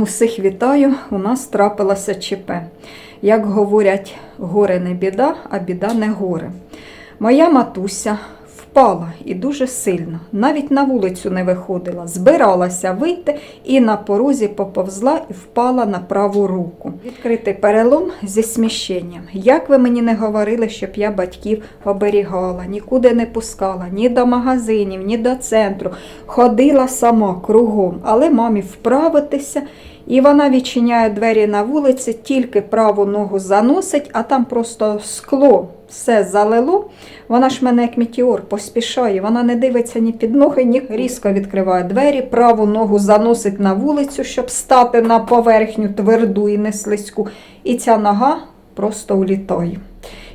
Усіх вітаю, у нас трапилося ЧП. Як говорять, горе не біда, а біда не горе. Моя матуся впала і дуже сильно, навіть на вулицю не виходила, збиралася вийти і на порозі поповзла і впала на праву руку. Відкритий перелом зі сміщенням. Як ви мені не говорили, щоб я батьків оберігала, нікуди не пускала, ні до магазинів, ні до центру. Ходила сама кругом, але мамі вправитися. І вона відчиняє двері на вулиці, тільки праву ногу заносить, а там просто скло все залило. Вона ж мене як метеор поспішає, вона не дивиться ні під ноги, ні різко відкриває двері, праву ногу заносить на вулицю, щоб стати на поверхню тверду і не слизьку. І ця нога просто улітає.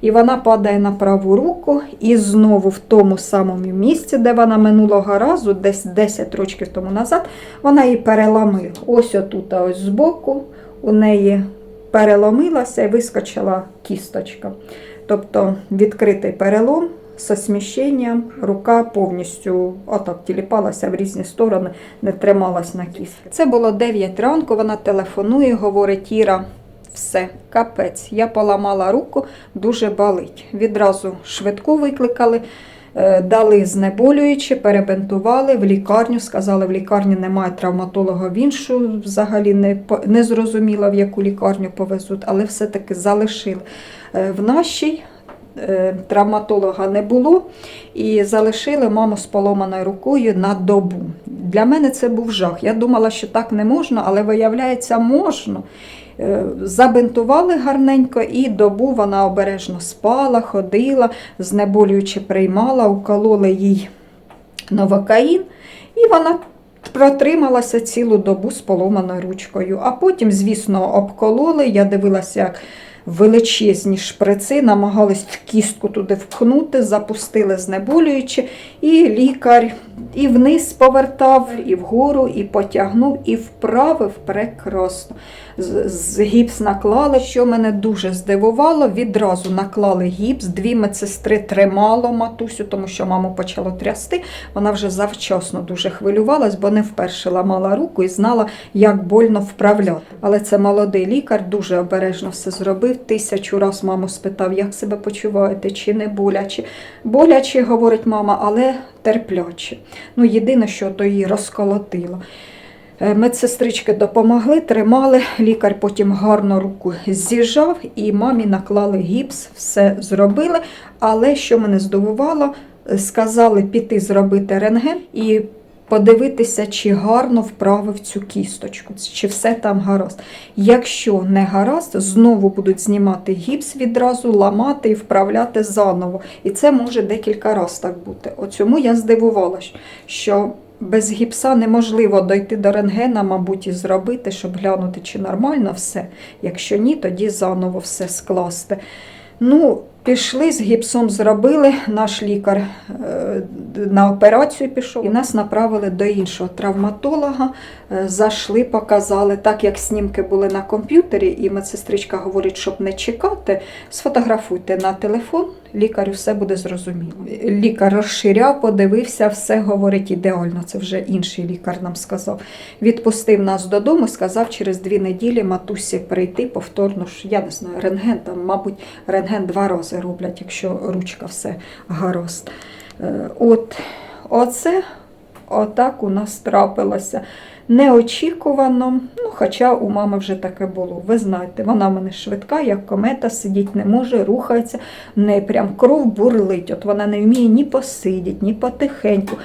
І вона падає на праву руку, і знову в тому самому місці, де вона минулого разу, десь 10 років тому назад, вона її переламила. Ось отут, ось збоку, у неї переломилася і вискочила кісточка. Тобто відкритий перелом з осміщенням, рука повністю отак тіліпалася в різні сторони, не трималась на кістці. Це було 9 ранку, вона телефонує, говорить Іра. Все, капець. Я поламала руку, дуже болить. Відразу швидку викликали, е, дали знеболюючи, перебинтували в лікарню. Сказали, в лікарні немає травматолога в іншу. Взагалі не, не зрозуміла, в яку лікарню повезуть, але все-таки залишили. Е, В нашій е, травматолога не було і залишили маму з поломаною рукою на добу. Для мене це був жах. Я думала, що так не можна, але виявляється, можна. Е, Забинтували гарненько, і добу вона обережно спала, ходила, знеболюючи приймала, укололи їй новокаїн, і вона протрималася цілу добу з поломаною ручкою. А потім, звісно, обкололи. Я дивилася, як величезні шприци, намагались кістку туди впхнути, запустили знеболюючи, і лікар і вниз повертав, і вгору, і потягнув, і вправив прекрасно. З, гіпс наклали, що мене дуже здивувало. Відразу наклали гіпс, дві медсестри тримало матусю, тому що маму почало трясти. Вона вже завчасно дуже хвилювалась, бо не вперше ламала руку і знала, як больно вправляти. Але це молодий лікар, дуже обережно все зробив. Тисячу раз маму спитав, як себе почуваєте, чи не боляче. Боляче, говорить мама, але терпляче. Ну, єдине, що то її розколотило. Е, Медсестрички допомогли, тримали. Лікар потім гарно руку з'їжджав і мамі наклали гіпс, все зробили. Але що мене здивувало, е, сказали піти зробити рентген і подивитися, чи гарно вправив цю кісточку, чи все там гаразд. Якщо не гаразд, знову будуть знімати гіпс відразу, ламати і вправляти заново. І це може декілька разів так бути. Оцьому я здивувалась, що без гіпса неможливо дойти до рентгена, мабуть, і зробити, щоб глянути, чи нормально все. Якщо ні, тоді заново все скласти. Ну, пішли з гіпсом зробили. Наш лікар е, на операцію пішов і нас направили до іншого травматолога. Е, Зайшли, показали, так як снімки були на комп'ютері, і медсестричка говорить, щоб не чекати, сфотографуйте на телефон, лікарю все буде зрозуміло. Лікар розширяв, подивився, все говорить ідеально. Це вже інший лікар нам сказав. Відпустив нас додому, сказав, через дві неділі матусі прийти повторно. Я не знаю, рентген там, мабуть, рентген два рази роблять, якщо ручка все гаразд. Е, От, оце отак у нас трапилося. Неочікувано, ну, хоча у мами вже таке було. Ви знаєте, вона в мене швидка, як комета, сидіти не може, рухається, в неї прям кров бурлить. От вона не вміє ні посидіти, ні потихеньку.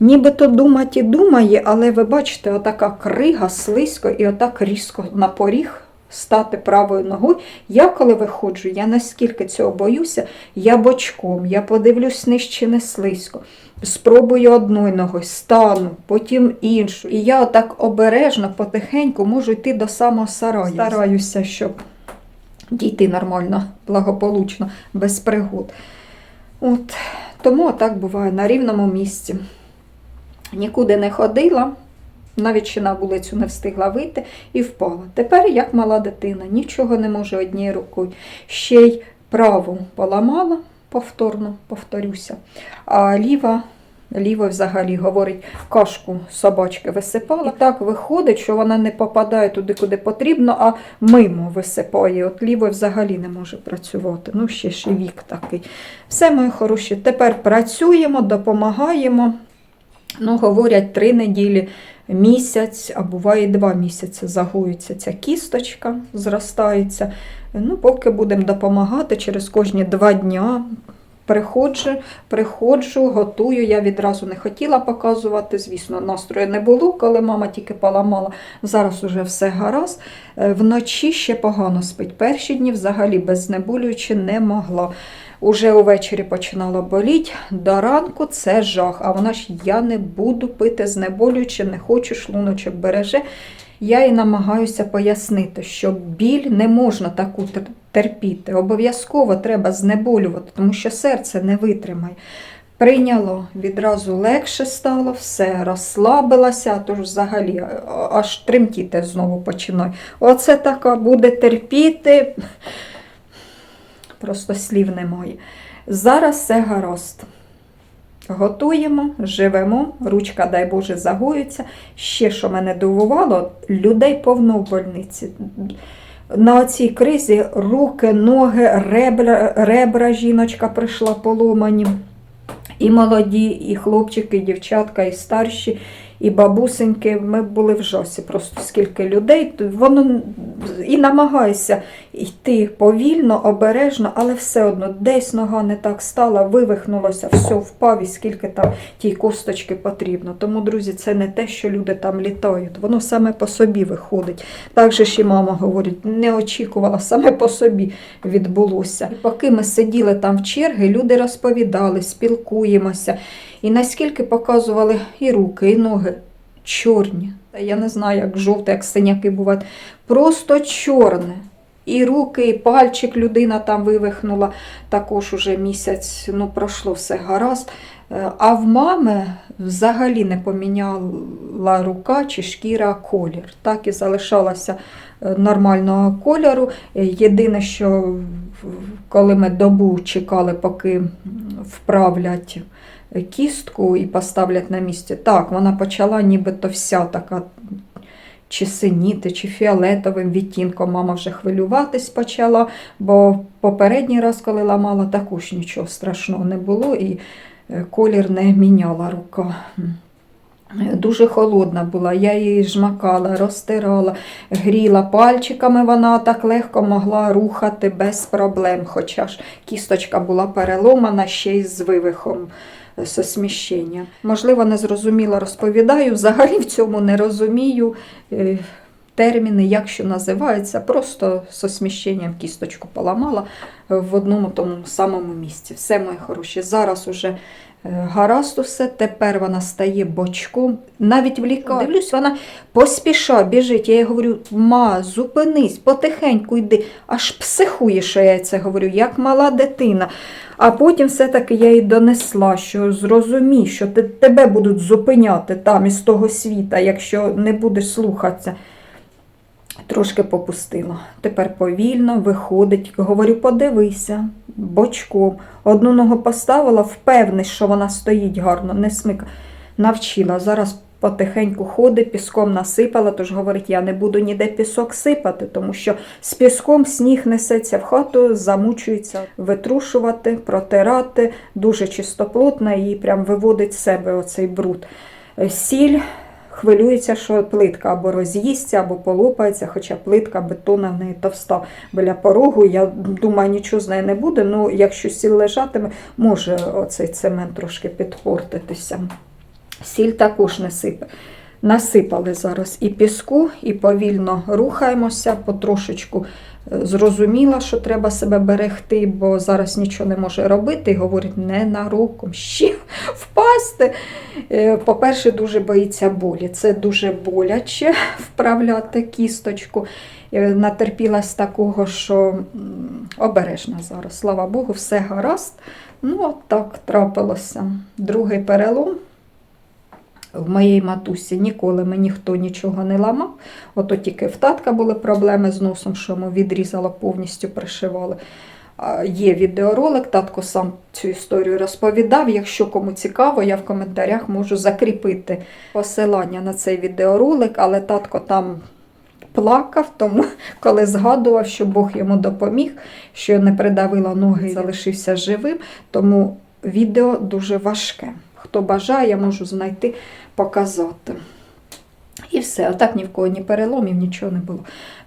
Нібито думать і думає, але ви бачите, отака крига, слизько і отак різко на поріг стати правою ногою. Я коли виходжу, я наскільки цього боюся, я бочком, я подивлюсь нижче не слизько. Спробую одною ногою, стану, потім іншу. І я отак обережно, потихеньку можу йти до самого сараю. Стараюся, щоб дійти нормально, благополучно, без пригод. От, тому так буває на рівному місці. Нікуди не ходила, навіть ще на вулицю не встигла вийти і впала. Тепер, як мала дитина, нічого не може однією рукою. Ще й праву поламала, повторно повторюся, а ліва Ліво взагалі говорить, кашку собачки висипала. І так виходить, що вона не попадає туди, куди потрібно, а мимо висипає. От ліво взагалі не може працювати. Ну, ще і вік такий. Все, мої хороші, тепер працюємо, допомагаємо. Ну, говорять, три неділі, місяць, а буває два місяці загоюється ця кісточка, зростається. Ну, поки будемо допомагати через кожні два дня. Приходжу, приходжу, готую. Я відразу не хотіла показувати. Звісно, настрою не було, коли мама тільки поламала. Зараз уже все гаразд. Е, Вночі ще погано спить. Перші дні взагалі без знеболюючи не могла. Уже увечері починала боліти, до ранку це жах. А вона ж я не буду пити знеболюючи, не хочу, шлуночок береже. Я і намагаюся пояснити, що біль не можна таку терпіти. Обов'язково треба знеболювати, тому що серце не витримає. Прийняло, відразу легше стало, все, розслабилася, а то ж взагалі аж тремтіти знову починаю. Оце така буде терпіти. Просто слів немає. Зараз все гаразд. Готуємо, живемо, ручка, дай Боже, загоюється. Ще що мене дивувало, людей повно в больниці. На цій кризі руки, ноги, ребра, ребра жіночка прийшла поломані. І молоді, і хлопчики, і дівчатка, і старші, і бабусеньки. Ми були в жосі. Просто скільки людей. Воно і намагаюся йти повільно, обережно, але все одно десь нога не так стала, вивихнулося, все впав, і скільки там тій косточки потрібно. Тому, друзі, це не те, що люди там літають. Воно саме по собі виходить. Так же ж і мама говорить, не очікувала, саме по собі відбулося. Поки ми сиділи там в черги, люди розповідали, спілкуємося. І наскільки показували і руки, і ноги чорні. Я не знаю, як жовте, як синяки бувають. Просто чорне. І руки, і пальчик людина там вивихнула. Також уже місяць ну, пройшло все гаразд. Е, А в мами взагалі не поміняла рука чи шкіра колір. Так і залишалася е, нормального кольору. Е, Єдине, що коли ми добу чекали, поки вправлять кістку і поставлять на місці, так, вона почала нібито вся така чи синіти, чи фіолетовим відтінком. Мама вже хвилюватись почала, бо попередній раз, коли ламала, також нічого страшного не було і е, колір не міняла рука. Дуже холодна була, я її жмакала, розтирала, гріла пальчиками, вона так легко могла рухати без проблем, хоча ж кісточка була переломана ще й з вивихом сосміщення. Можливо, незрозуміло розповідаю, взагалі в цьому не розумію е, терміни, як що називається, просто сосміщенням кісточку поламала в одному тому самому місці. Все, мої хороші, зараз уже гаразд усе, тепер вона стає бочком. Навіть в лікарні. Дивлюсь, вона поспіша, біжить. Я їй говорю, ма, зупинись, потихеньку йди. Аж психує, що я це говорю, як мала дитина. А потім все-таки я їй донесла, що зрозумій, що тебе будуть зупиняти там із того світа, якщо не будеш слухатися. Трошки попустила. Тепер повільно виходить. Говорю, подивися, бочком. Одну ногу поставила, впевнений, що вона стоїть гарно, не смика. Навчила. Зараз потихеньку ходить, піском насипала, тож говорить, я не буду ніде пісок сипати, тому що з піском сніг несеться в хату, замучується витрушувати, протирати, дуже чистоплотна і прям виводить з себе оцей бруд. Сіль хвилюється, що плитка або роз'їсться, або полопається, хоча плитка бетона в неї товста біля порогу. Я думаю, нічого з нею не буде. Ну, якщо сіль лежатиме, може оцей цемент трошки підпортитися. Сіль також не сипе. Насипали зараз і піску, і повільно рухаємося, потрошечку е, зрозуміла, що треба себе берегти, бо зараз нічого не може робити. І говорить, не нароком, ще впасти. Е, По-перше, дуже боїться болі. Це дуже боляче вправляти кісточку. Е, Натерпілась такого, що обережна зараз. Слава Богу, все гаразд. Ну, так трапилося. Другий перелом. В моєї матусі ніколи мені ніхто нічого не ламав. Ото тільки в татка були проблеми з носом, що йому відрізало, повністю пришивали. Є відеоролик, татко сам цю історію розповідав. Якщо кому цікаво, я в коментарях можу закріпити посилання на цей відеоролик, але татко там плакав, тому коли згадував, що Бог йому допоміг, що не придавила ноги, залишився живим. Тому відео дуже важке. Хто бажає, я можу знайти, показати. І все, а так ні в кого ні переломів, нічого не було.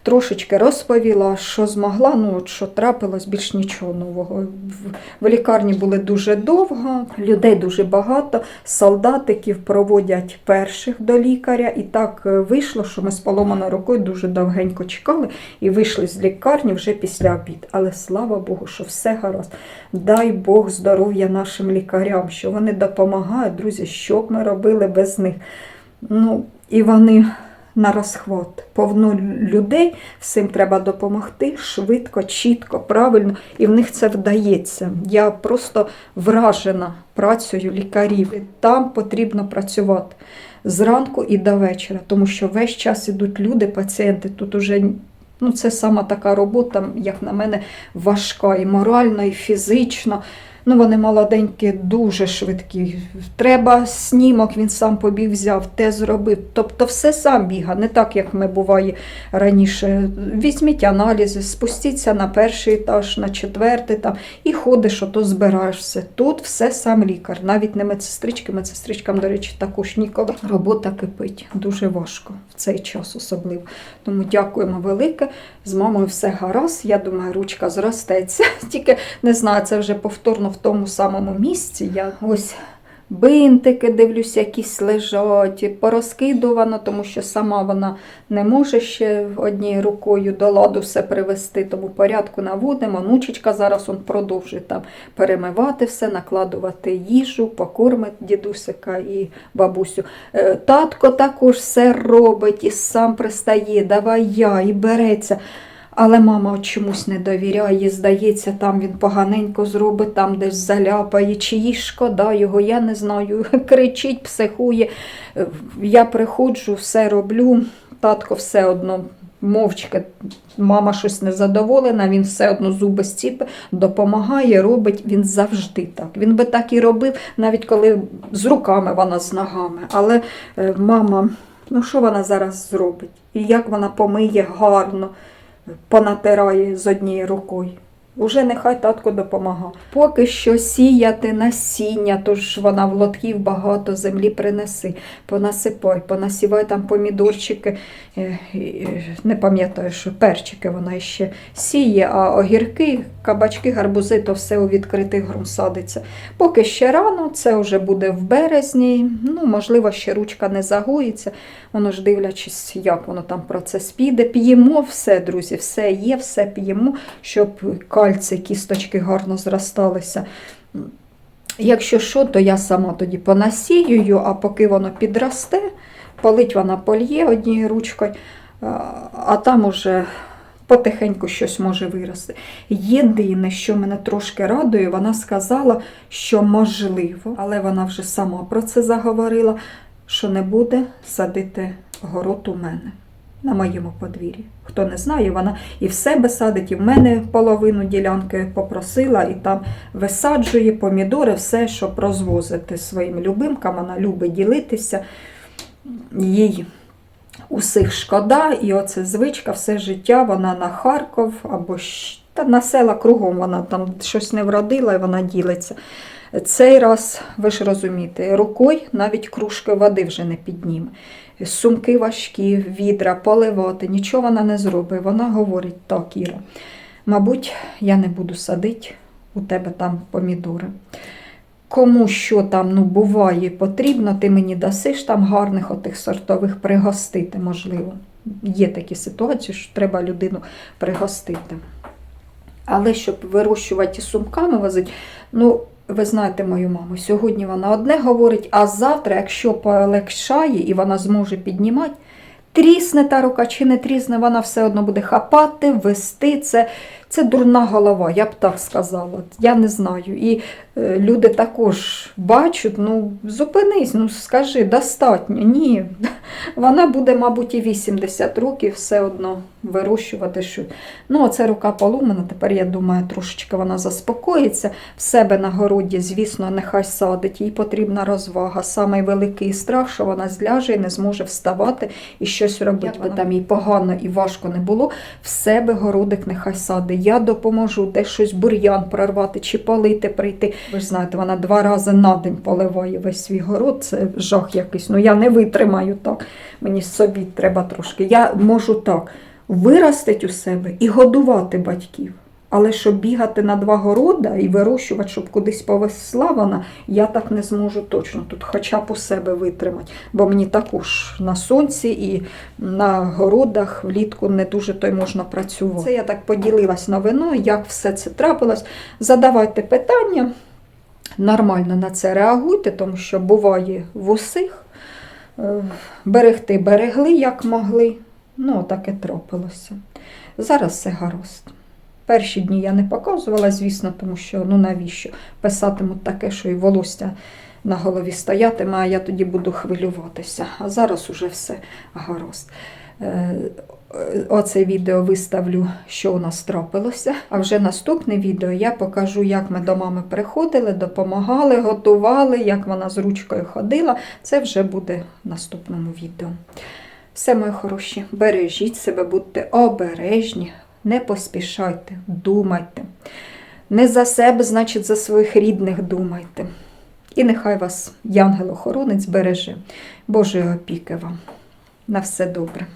Трошечки розповіла, що змогла, ну от що трапилось, більш нічого нового. В- лікарні були дуже довго, людей дуже багато, солдатиків проводять перших до лікаря. І так е, вийшло, що ми з поломаною рукою дуже довгенько чекали і вийшли з лікарні вже після обід. Але слава Богу, що все гаразд. Дай Бог здоров'я нашим лікарям, що вони допомагають, друзі, що б ми робили без них. Ну, і вони на розхват. Повно людей, всім треба допомогти швидко, чітко, правильно, і в них це вдається. Я просто вражена працею лікарів. Там потрібно працювати зранку і до вечора, тому що весь час ідуть люди, пацієнти. Тут уже ну, це сама така робота, як на мене, важка і морально, і фізично. Ну, вони молоденькі, дуже швидкі. Треба снімок, він сам побіг, взяв, те зробив. Тобто все сам біга, не так, як ми буває раніше. Візьміть аналізи, спустіться на перший етаж, на четвертий там, і ходиш, ото збираєш все. Тут все сам лікар, навіть не медсестрички. Медсестричкам, до речі, також ніколи. Робота кипить. Дуже важко в цей час особливо. Тому дякуємо велике. З мамою все гаразд. Я думаю, ручка зростеться. Тільки не знаю, це вже повторно тому самому місці. Я ось бинтики дивлюся, якісь лежать, порозкидувано, тому що сама вона не може ще однією рукою до ладу все привести, тому порядку наводимо. Нучечка зараз он продовжує там перемивати все, накладувати їжу, покормить дідусика і бабусю. Е, Татко також все робить і сам пристає, давай я, і береться. Але мама чомусь не довіряє, здається, там він поганенько зробить, там десь заляпає, чи їй шкода його, я не знаю. Кричить, психує. Е, Я приходжу, все роблю, татко все одно мовчки. Мама щось незадоволена, він все одно зуби стіпе, допомагає, робить. Він завжди так. Він би так і робив, навіть коли з руками вона з ногами. Але е, мама, ну що вона зараз зробить? І як вона помиє гарно понатирає з однією рукою. Уже нехай татко допомагає. Поки що сіяти насіння, тож вона в лотків багато землі принеси, понасипай, понасівай там помідорчики, е, е, не пам'ятаю, що перчики вона ще сіє, а огірки, кабачки, гарбузи то все у відкритий ґрунт садиться. Поки ще рано, це вже буде в березні, ну, можливо, ще ручка не загоїться, воно ж дивлячись, як воно там процес піде. П'ємо все, друзі, все є, все п'ємо, щоб кальцій, кісточки гарно зросталися. Якщо що, то я сама тоді понасіюю, а поки воно підросте, полить вона польє однією ручкою, а там уже потихеньку щось може вирости. Єдине, що мене трошки радує, вона сказала, що можливо, але вона вже сама про це заговорила, що не буде садити город у мене. На моєму подвір'ї. Хто не знає, вона і в себе садить, і в мене половину ділянки попросила, і там висаджує помідори, все, щоб розвозити своїм любимкам. Вона любить ділитися. Їй усіх шкода, і оце звичка, все життя вона на Харків або та на села кругом вона там щось не вродила і вона ділиться. Цей раз, ви ж розумієте, рукою навіть кружки води вже не підніме. Сумки важкі, відра, поливати, нічого вона не зробить. Вона говорить, так, Іра, мабуть, я не буду садити у тебе там помідори. Кому що там ну, буває потрібно, ти мені дасиш там гарних отих сортових пригостити, можливо. Є такі ситуації, що треба людину пригостити. Але щоб вирощувати сумками возити, ну, ви знаєте мою маму, сьогодні вона одне говорить, а завтра, якщо полегшає і вона зможе піднімати, трісне та рука чи не трісне, вона все одно буде хапати, вести це. Це дурна голова, я б так сказала. Я не знаю. І е, люди також бачать, ну зупинись, ну скажи, достатньо. Ні. Вона буде, мабуть, і 80 років все одно вирощувати. Що... Ну, оце рука поломана. Тепер я думаю, трошечки вона заспокоїться. В себе на городі, звісно, нехай садить. Їй потрібна розвага. Самий великий страх, що вона зляже і не зможе вставати і щось робити. Як би там їй погано і важко не було, в себе городик нехай садить. Я допоможу десь щось бур'ян прорвати чи полити прийти. Ви ж знаєте, вона два рази на день поливає весь свій город. Це жах якийсь. Ну я не витримаю так. Мені собі треба трошки. Я можу так виростити у себе і годувати батьків. Але щоб бігати на два города і вирощувати, щоб кудись повесла вона, я так не зможу точно тут, хоча б у себе витримати. Бо мені також на сонці і на городах влітку не дуже то й можна працювати. Це я так поділилась новиною, як все це трапилось. Задавайте питання, нормально на це реагуйте, тому що буває в усіх. Е, Берегти берегли, як могли. Ну, таке трапилося. Зараз все гаразд. Перші дні я не показувала, звісно, тому що ну навіщо писатимуть таке, що і волосся на голові стоятиме, а я тоді буду хвилюватися. А зараз уже все гаразд. Е, Оце відео виставлю, що у нас трапилося. А вже наступне відео я покажу, як ми до мами приходили, допомагали, готували, як вона з ручкою ходила. Це вже буде в наступному відео. Все, мої хороші, бережіть себе, будьте обережні, не поспішайте, думайте. Не за себе, значить, за своїх рідних думайте. І нехай вас, янгел-охоронець, береже. Божої опіки вам. На все добре.